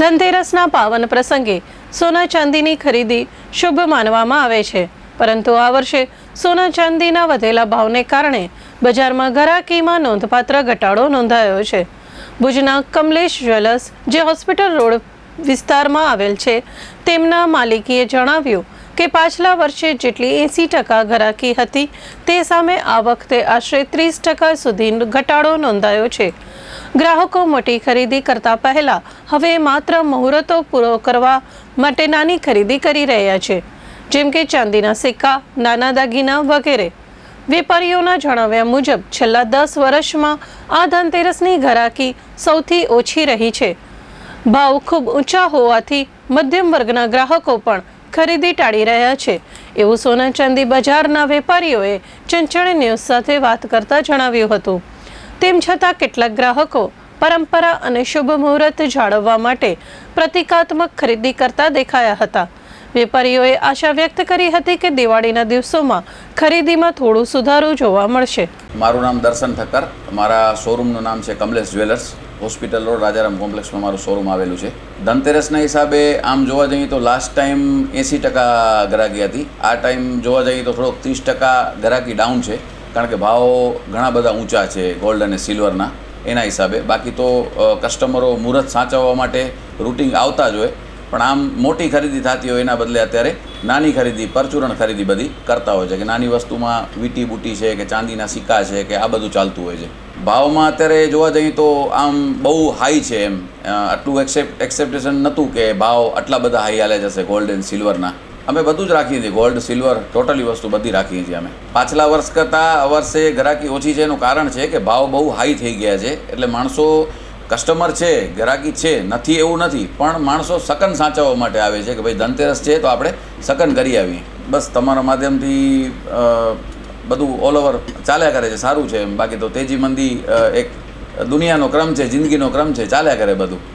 ધનતેરસના પાવન પ્રસંગે સોના ચાંદીની ખરીદી શુભ માનવામાં આવે છે. પરંતુ આ વર્ષે સોના ચાંદીના વધેલા ભાવને કારણે બજારમાં ઘરાકીમાં નોંધપાત્ર ઘટાડો નોંધાયો છે. ભુજના કમલેશ જ્વેલર્સ જે હોસ્પિટલ રોડ વિસ્તારમાં આવેલ છે, તેમના માલિકીએ જણાવ્યું કે પાછલા વર્ષે જેટલી એંસી ટકા ઘરાકી હતી, તે સામે આ વખતે આશરે ત્રીસ ટકા સુધી ઘટાડો નોંધાયો છે. ગ્રાહકો મોટી ખરીદી કરતા પહેલા હવે માત્ર મુહૂર્તો પૂરો કરવા માટે નાની ખરીદી કરી રહ્યા છે. જેમ કે ચાંદીના સિક્કા, નાના દાગીના વગેરે. વેપારીઓના જણાવ્યા મુજબ, છેલ્લા દસ વર્ષમાં આ ધનતેરસની ઘરાકી સૌથી ઓછી રહી છે. ભાવ ખૂબ ઊંચા હોવાથી મધ્યમ વર્ગના ગ્રાહકો પણ ખરીદી ટાળી રહ્યા છે. એવું સોના ચાંદી બજારના વેપારીઓએ ચંચળ ન્યૂઝ સાથે વાત કરતા જણાવ્યું હતું. તેમ છતાં કેટલાક ગ્રાહકો પરંપરા અને શુભ મુહૂર્ત જાળવવા માટે પ્રતિકાત્મક ખરીદી કરતા દેખાયા હતા. વેપારીઓએ આશા વ્યક્ત કરી હતી કે દિવાળીના દિવસોમાં ખરીદીમાં થોડું સુધારો જોવા મળશે. મારું નામ દર્શન ઠક્કર. મારા શોરૂમનું નામ છે Kamlesh jewellers. Hospital road, Rajaram કોમ્પ્લેક્સમાં મારું શોરૂમ આવેલું છે. ધનતેરસના હિસાબે આમ જોવા જઈએ તો લાસ્ટ ટાઈમ એંસી ટકા ગ્રાહકી હતી. આ ટાઈમ જોવા જઈએ તો થોડોક ત્રીસ ટકા ગ્રાહકી ડાઉન છે. કારણ કે ભાવ ઘણા બધા ઊંચા છે ગોલ્ડ અને સિલ્વરના એના હિસાબે. બાકી તો કસ્ટમરો મુહૂર્ત સાચવવા માટે રૂટિંગ આવતા જ હોય, પણ આમ મોટી ખરીદી થતી હોય એના બદલે અત્યારે નાની ખરીદી, પરચુરણ ખરીદી બધી કરતા હોય છે કે નાની વસ્તુમાં વીટી બુટી છે કે ચાંદીના સિક્કા છે કે આ બધું ચાલતું હોય છે. ભાવમાં અત્યારે જોવા જઈએ તો આમ બહુ હાઈ છે એમ. આટલું એક્સેપ્ટ એક્સેપ્ટેશન નહોતું કે ભાવ આટલા બધા હાઈ હાલે જશે ગોલ્ડ એન્ડ સિલ્વરના અમે બધું જ રાખીએ છીએ. ગોલ્ડ સિલ્વર ટોટલી વસ્તુ બધી રાખીએ છીએ અમે. પાછલા વર્ષ કરતાં આ વર્ષે ગ્રાહકી ઓછી છે એનું કારણ છે કે ભાવ બહુ હાઈ થઈ ગયા છે. એટલે માણસો કસ્ટમર છે ગ્રાહકી છે, નથી એવું નથી, પણ માણસો સકન સાચવવા માટે આવે છે કે ભાઈ ધનતેરસ છે તો આપણે સકન કરી આવીએ. બસ તમારા માધ્યમથી બધું ઓલ ઓવર ચાલ્યા કરે છે. સારું છે એમ. બાકી તો તેજી મંદી એક દુનિયાનો ક્રમ છે, જિંદગીનો ક્રમ છે, ચાલ્યા કરે બધું.